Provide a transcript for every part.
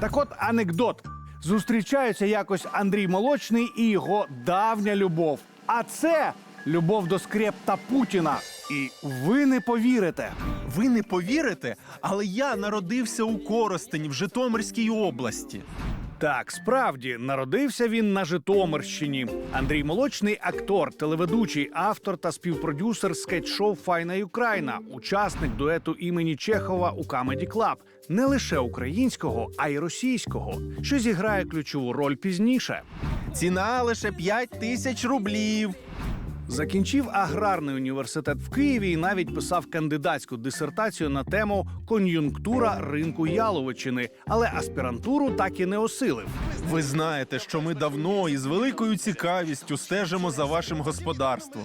Так от анекдот. Зустрічаються якось Андрій Молочний і його давня любов. А це любов до скрепта Путіна. І ви не повірите. Ви не повірите, але я народився у Коростені в Житомирській області. Так, справді народився він на Житомирщині. Андрій Молочний актор, телеведучий, автор та співпродюсер скетч-шоу Файна Юкраїна, учасник дуету імені Чехова у Comedy Club. Не лише українського, а й російського, що зіграє ключову роль пізніше. Ціна лише 5 тисяч рублів. Закінчив аграрний університет в Києві і навіть писав кандидатську дисертацію на тему кон'юнктура ринку Яловичини, але аспірантуру так і не осилив. Ви знаєте, що ми давно і з великою цікавістю стежимо за вашим господарством.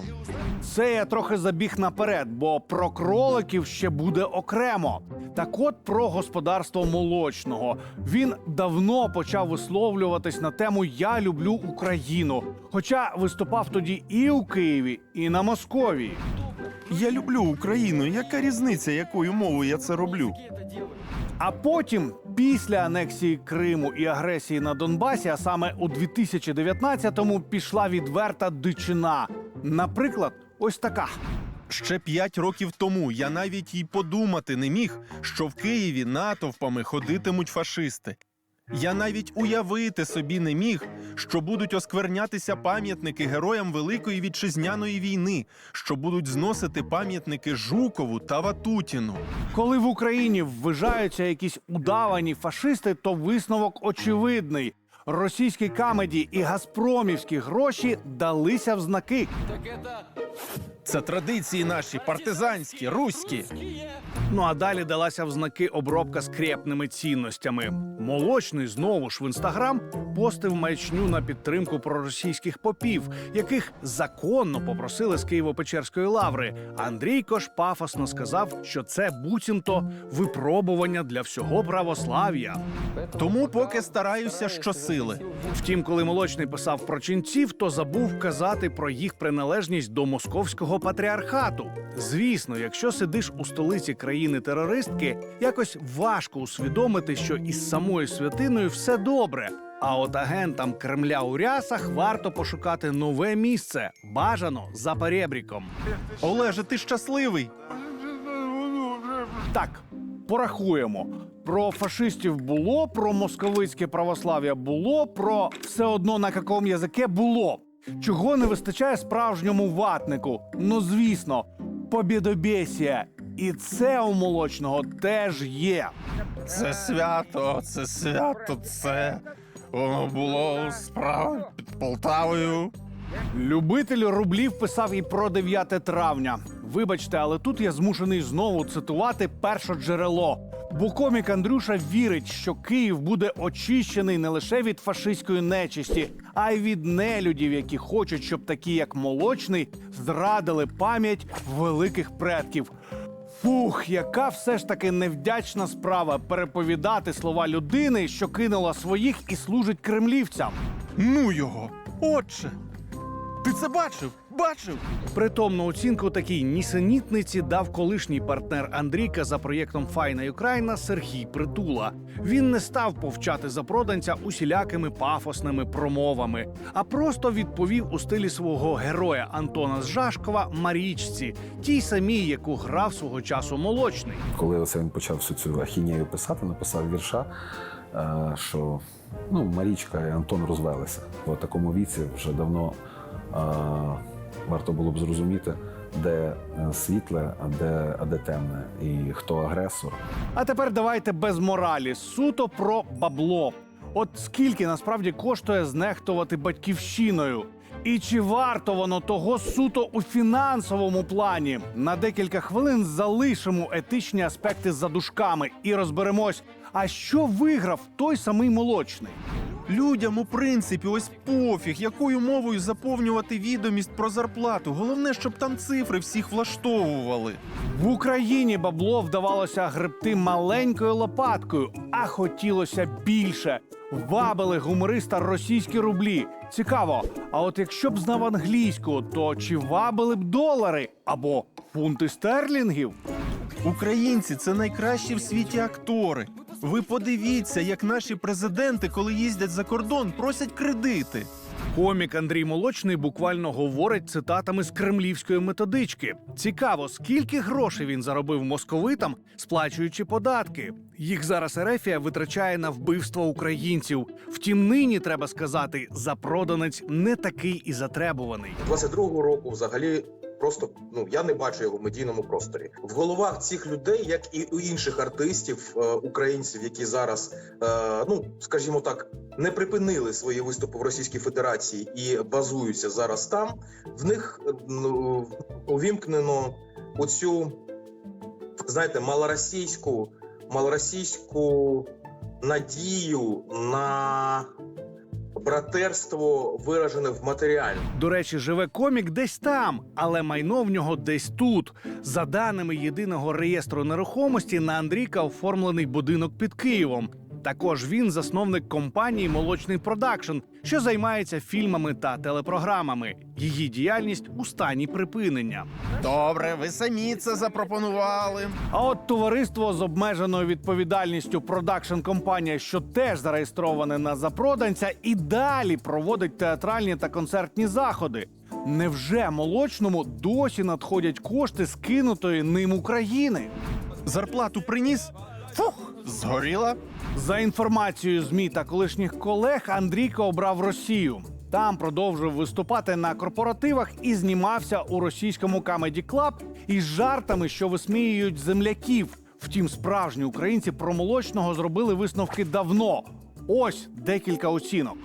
Це я трохи забіг наперед, бо про кроликів ще буде окремо. Так от про господарство молочного. Він давно почав висловлюватись на тему Я люблю Україну. Хоча виступав тоді і у Києві, і на Московії. Я люблю Україну. Яка різниця, якою мовою я це роблю? А потім, після анексії Криму і агресії на Донбасі, а саме у 2019-му, пішла відверта дичина. Наприклад, ось така. Ще п'ять років тому я навіть й подумати не міг, що в Києві натовпами ходитимуть фашисти. Я навіть уявити собі не міг, що будуть осквернятися пам'ятники героям Великої вітчизняної війни, що будуть зносити пам'ятники Жукову та Ватутіну. Коли в Україні ввижаються якісь удавані фашисти, то висновок очевидний. Російські камеді і газпромівські гроші далися в знаки. Це традиції наші партизанські, руські. Ну а далі далася в знаки обробка скрепними цінностями. Молочний знову ж в інстаграм постив маячню на підтримку проросійських попів, яких законно попросили з Києво-Печерської лаври. Андрійко ж пафосно сказав, що це буцімто випробування для всього православ'я. Тому поки стараюся щосили. Втім, коли молочний писав про ченців, то забув казати про їх приналежність до московського патріархату. Звісно, якщо сидиш у столиці країни-терористки, якось важко усвідомити, що із самою святиною все добре. А от агентам Кремля у рясах варто пошукати нове місце, бажано за перебріком. Олеже, ти щасливий? Так, порахуємо. Про фашистів було, про московицьке православ'я було, про все одно на якому язике було. Чого не вистачає справжньому ватнику? Ну звісно, побєдобєсія. І це у молочного теж є. Це свято, це свято, це воно було справа під Полтавою. Любитель рублів писав і про 9 травня. Вибачте, але тут я змушений знову цитувати перше джерело. Бо комік Андрюша вірить, що Київ буде очищений не лише від фашистської нечисті, а й від нелюдів, які хочуть, щоб такі, як молочний, зрадили пам'ять великих предків. Фух, яка все ж таки невдячна справа переповідати слова людини, що кинула своїх і служить кремлівцям. Ну його, отче. Ти це бачив? Бачив? Притомну оцінку такій нісенітниці дав колишній партнер Андрійка за проєктом Файна Юкраїна Сергій Притула. Він не став повчати запроданця усілякими пафосними промовами, а просто відповів у стилі свого героя Антона з Жашкова Марічці, тій самій, яку грав свого часу молочний. Коли оце він почав всю цю ахінею писати, написав вірша, е, що ну, Марічка і Антон розвелися. У такому віці вже давно е, варто було б зрозуміти, де е, світле, а де, а де темне, і хто агресор. А тепер давайте без моралі суто про бабло. От скільки насправді коштує знехтувати батьківщиною? І чи варто воно того суто у фінансовому плані? На декілька хвилин залишимо етичні аспекти за дужками і розберемось, а що виграв той самий молочний. Людям, у принципі, ось пофіг, якою мовою заповнювати відомість про зарплату. Головне, щоб там цифри всіх влаштовували. В Україні бабло вдавалося гребти маленькою лопаткою, а хотілося більше. Вабили гумориста російські рублі. Цікаво, а от якщо б знав англійську, то чи вабили б долари або фунти стерлінгів? Українці це найкращі в світі актори. Ви подивіться, як наші президенти, коли їздять за кордон, просять кредити. Комік Андрій Молочний буквально говорить цитатами з кремлівської методички. Цікаво, скільки грошей він заробив московитам, сплачуючи податки. Їх зараз Ерефія витрачає на вбивство українців. Втім, нині треба сказати, запроданець не такий і затребуваний. 22-го року взагалі просто ну я не бачу його в медійному просторі. В головах цих людей, як і у інших артистів, е, українців, які зараз, е, ну скажімо так, не припинили свої виступи в Російській Федерації і базуються зараз там. В них е, ну, увімкнено оцю, знаєте, малоросійську, малоросійську надію на братерство виражене в матеріалі. До речі, живе комік десь там, але майно в нього десь тут. За даними єдиного реєстру нерухомості, на Андрійка оформлений будинок під Києвом. Також він засновник компанії Молочний Продакшн, що займається фільмами та телепрограмами. Її діяльність у стані припинення. Добре, ви самі це запропонували. А от товариство з обмеженою відповідальністю продакшн компанія, що теж зареєстроване на запроданця, і далі проводить театральні та концертні заходи. Невже молочному досі надходять кошти скинутої ним України? Зарплату приніс? Фух, згоріла. За інформацією змі та колишніх колег, Андрійко обрав Росію. Там продовжив виступати на корпоративах і знімався у російському Comedy Club із жартами, що висміюють земляків. Втім, справжні українці про молочного зробили висновки давно. Ось декілька оцінок.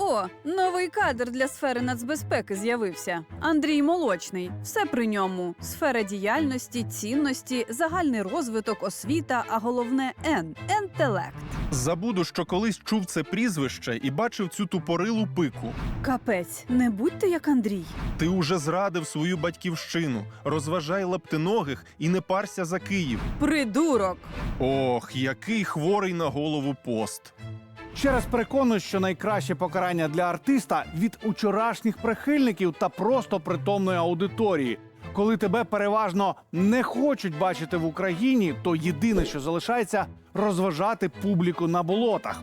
О, новий кадр для сфери нацбезпеки з'явився. Андрій Молочний. Все при ньому: сфера діяльності, цінності, загальний розвиток, освіта, а головне Н інтелект. Забуду, що колись чув це прізвище і бачив цю тупорилу пику. Капець, не будьте як Андрій. Ти уже зрадив свою батьківщину. Розважай лаптиногих і не парся за Київ. Придурок. Ох, який хворий на голову пост. Ще раз переконую, що найкраще покарання для артиста від учорашніх прихильників та просто притомної аудиторії. Коли тебе переважно не хочуть бачити в Україні, то єдине, що залишається, розважати публіку на болотах.